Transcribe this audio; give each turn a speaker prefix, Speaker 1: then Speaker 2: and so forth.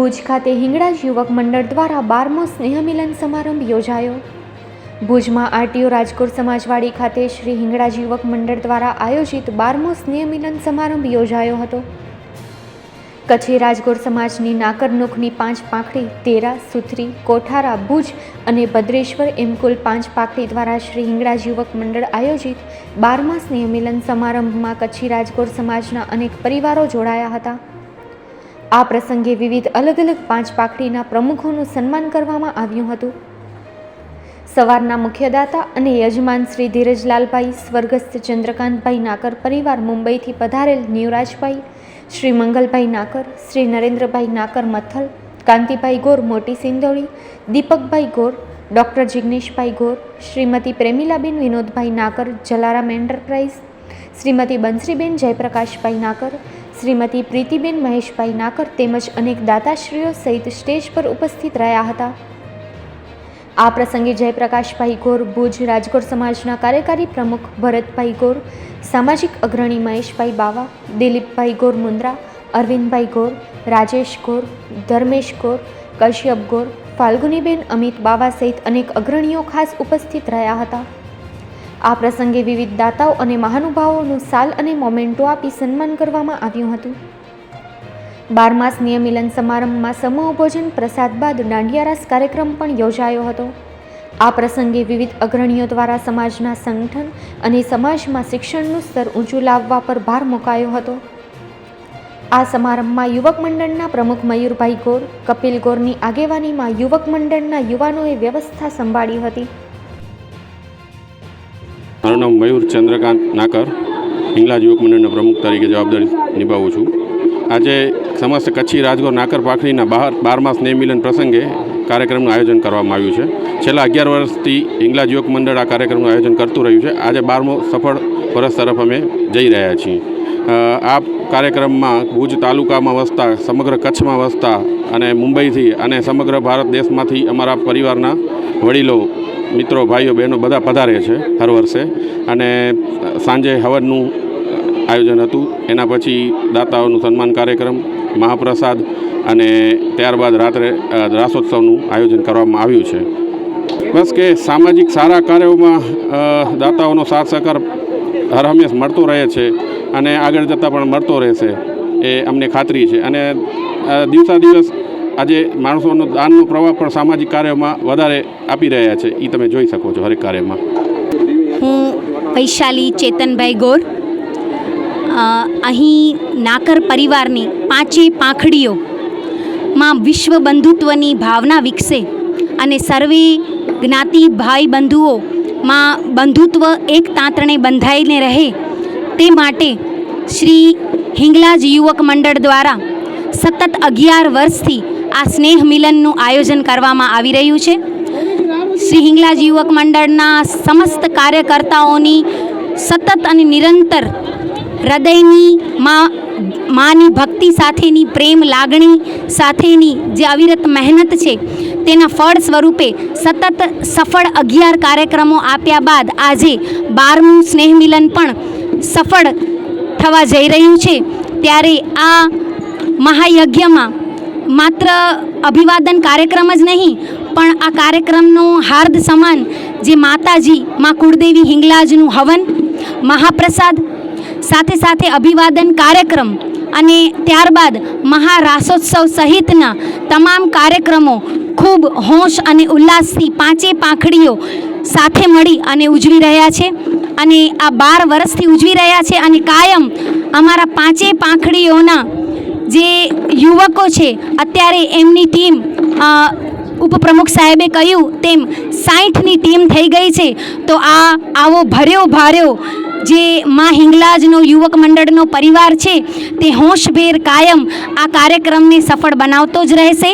Speaker 1: ભુજ ખાતે હિંગળાજ યુવક મંડળ દ્વારા બારમો સ્નેહમિલન સમારંભ યોજાયો. ભુજમાં આરટીઓ રાજકોટ સમાજવાડી ખાતે શ્રી હિંગળાજ યુવક મંડળ દ્વારા આયોજિત બારમો સ્નેહમિલન સમારંભ યોજાયો હતો. કચ્છી રાજકોટ સમાજની નાકરનોખની પાંચ પાંખડી, તેરા, સુથરી, કોઠારા, ભુજ અને ભદ્રેશ્વર એમ કુલ પાંચ પાંખડી દ્વારા શ્રી હિંગળાજ યુવક મંડળ આયોજિત બારમા સ્નેહમિલન સમારંભમાં કચ્છી રાજકોટ સમાજના અનેક પરિવારો જોડાયા હતા. આ પ્રસંગે વિવિધ અલગ અલગ પાંચ પાખડીના પ્રમુખોનું સન્માન કરવામાં આવ્યું હતું. સવારના મુખ્યદાતા અને યજમાન શ્રી ધીરજલાલભાઈ, સ્વર્ગસ્થ ચંદ્રકાંતભાઈ નાકર પરિવાર મુંબઈથી પધારેલ નિવરાજભાઈ શ્રી મંગલભાઈ નાકર, શ્રી નરેન્દ્રભાઈ નાકર મથલ, કાંતિભાઈ ગોર, મોટી સિંદોળી દીપકભાઈ ગોર, ડૉક્ટર જિગ્નેશભાઈ ગોર, શ્રીમતી પ્રેમિલાબેન વિનોદભાઈ નાકર, જલારામ એન્ટરપ્રાઇઝ શ્રીમતી બંસરીબેન જયપ્રકાશભાઈ નાકર, શ્રીમતી પ્રીતિબેન મહેશભાઈ નાકર તેમજ અનેક દાતાશ્રીઓ સહિત સ્ટેજ પર ઉપસ્થિત રહ્યા હતા. આ પ્રસંગે જયપ્રકાશભાઈ ગોર ભુજ રાજકોટ સમાજના કાર્યકારી પ્રમુખ ભરતભાઈ ગોર, સામાજિક અગ્રણી મહેશભાઈ બાવા, દિલીપભાઈ ગોર મુન્દ્રા અરવિંદભાઈ ગોર, રાજેશ ગોર, ધર્મેશ ગોર, કશ્યપ ગોર, ફાલ્ગુનીબેન અમિત બાવા સહિત અનેક અગ્રણીઓ ખાસ ઉપસ્થિત રહ્યા હતા. આ પ્રસંગે વિવિધ દાતાઓ અને મહાનુભાવોનું સાલ અને મોમેન્ટો આપી સન્માન કરવામાં આવ્યું હતું. બારમા નિયમિલન સમારંભમાં સમૂહ ભોજન, પ્રસાદ બાદ દાંડિયારાસ કાર્યક્રમ પણ યોજાયો હતો. આ પ્રસંગે વિવિધ અગ્રણીઓ દ્વારા સમાજના સંગઠન અને સમાજમાં શિક્ષણનું સ્તર ઊંચું લાવવા પર ભાર મુકાયો હતો. આ સમારંભમાં યુવક મંડળના પ્રમુખ મયુરભાઈ ગોર, કપિલ ગોરની આગેવાનીમાં યુવક મંડળના યુવાનોએ વ્યવસ્થા સંભાળી હતી.
Speaker 2: મારું નામ મયુર ચંદ્રકાંત નાકર, હિંગલાજ યુવક મંડળના પ્રમુખ તરીકે જવાબદારી નિભાવું છું. આજે સમસ્ત કચ્છી રાજકોટ નાકર પાખડીના બહાર બારમાસ સ્નેહ મિલન પ્રસંગે કાર્યક્રમનું આયોજન કરવામાં આવ્યું છે. છેલ્લા અગિયાર વર્ષથી ઇંગ્લાજ યુવક મંડળ આ કાર્યક્રમનું આયોજન કરતું રહ્યું છે. આજે બારમો સફળ વર્ષ તરફ અમે જઈ રહ્યા છીએ. આ કાર્યક્રમમાં ભુજ તાલુકામાં વસતા, સમગ્ર કચ્છમાં વસતા અને મુંબઈથી અને સમગ્ર ભારત દેશમાંથી અમારા પરિવારના વડીલો, મિત્રો, ભાઈઓ, બહેનો બધા પધારે છે હર વર્ષે. અને સાંજે હવનનું આયોજન હતું. એના પછી દાતાઓનું સન્માન કાર્યક્રમ, મહાપ્રસાદ અને ત્યારબાદ રાત્રે રાસોત્સવનું આયોજન કરવામાં આવ્યું છે. બસ કે સામાજિક સારા કાર્યોમાં દાતાઓનો સાથ સહકાર હર હંમેશ મળતો રહે છે અને આગળ જતાં પણ મળતો રહેશે એ અમને ખાતરી છે. અને દિવસા દિવસ આજે માણસોનો દાનનો પ્રવાહ પણ સામાજિક કાર્યોમાં વધારે આપી રહ્યા છે. એ તમે જોઈ શકો છો હરેક કાર્યમાં.
Speaker 3: હું વૈશાલી ચેતનભાઈ ગોર. અહીં નાકર પરિવારની પાંચેય પાંખડીઓમાં વિશ્વ બંધુત્વની ભાવના વિકસે અને સર્વે જ્ઞાતિ ભાઈ બંધુઓમાં બંધુત્વ એક તાંતણે બંધાઈને રહે તે માટે શ્રી હિંગલાજ યુવક મંડળ દ્વારા સતત અગિયાર વર્ષથી આ સ્નેહ મિલનનું આયોજન કરવામાં આવી રહ્યું છે. શ્રી હિંગલાજ યુવક મંડળના સમસ્ત કાર્યકર્તાઓની સતત અને નિરંતર હૃદયની માં માની ભક્તિ સાથેની પ્રેમ લાગણી સાથેની જે અવિરત મહેનત છે, તેના ફળ સ્વરૂપે સતત સફળ અગિયાર કાર્યક્રમો આપ્યા બાદ આજે બારમું સ્નેહ મિલન પણ સફળ થવા જઈ રહ્યું છે. ત્યારે આ મહાયજ્ઞમાં માત્ર અભિવાદન કાર્યક્રમ જ નહીં, પણ આ કાર્યક્રમનો હાર્દ સમાન જે માતાજી, માં કુળદેવી હિંગલાજનું હવન, મહાપ્રસાદ, સાથે સાથે અભિવાદન કાર્યક્રમ અને ત્યારબાદ મહારાસોત્સવ સહિતના તમામ કાર્યક્રમો ખૂબ હોશ અને ઉલ્લાસથી પાંચે પાંખડીઓ સાથે મળી અને ઉજવી રહ્યા છે. અને આ બાર વર્ષથી ઉજવી રહ્યા છે અને કાયમ અમારા પાંચે પાંખડીઓના જે યુવકો છે, અત્યારે એમની ટીમ ઉપપ્રમુખ સાહેબે કહ્યું તેમ સાઠની ટીમ થઈ ગઈ છે. તો આ આવો ભર્યો ભાર્યો જે માં હિંગલાજનો યુવક મંડળનો પરિવાર છે, તે હોંશભેર કાયમ આ કાર્યક્રમને સફળ બનાવતો જ રહેશે.